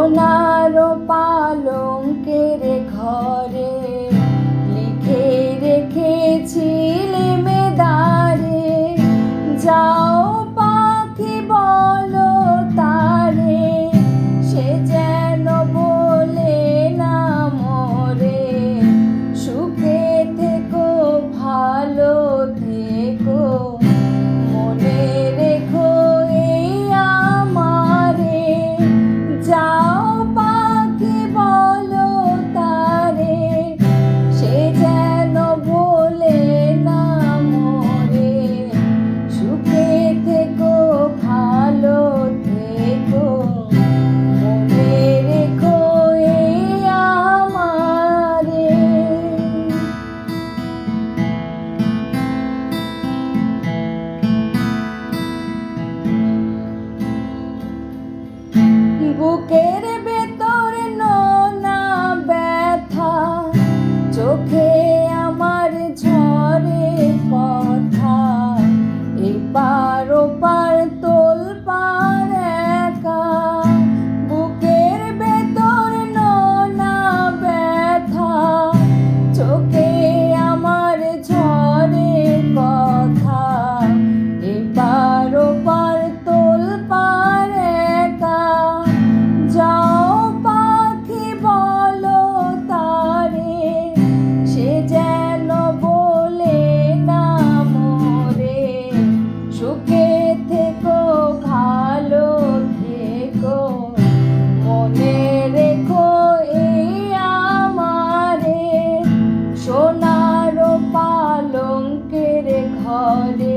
সোনার পালঙ্কের ঘরে buque de পদে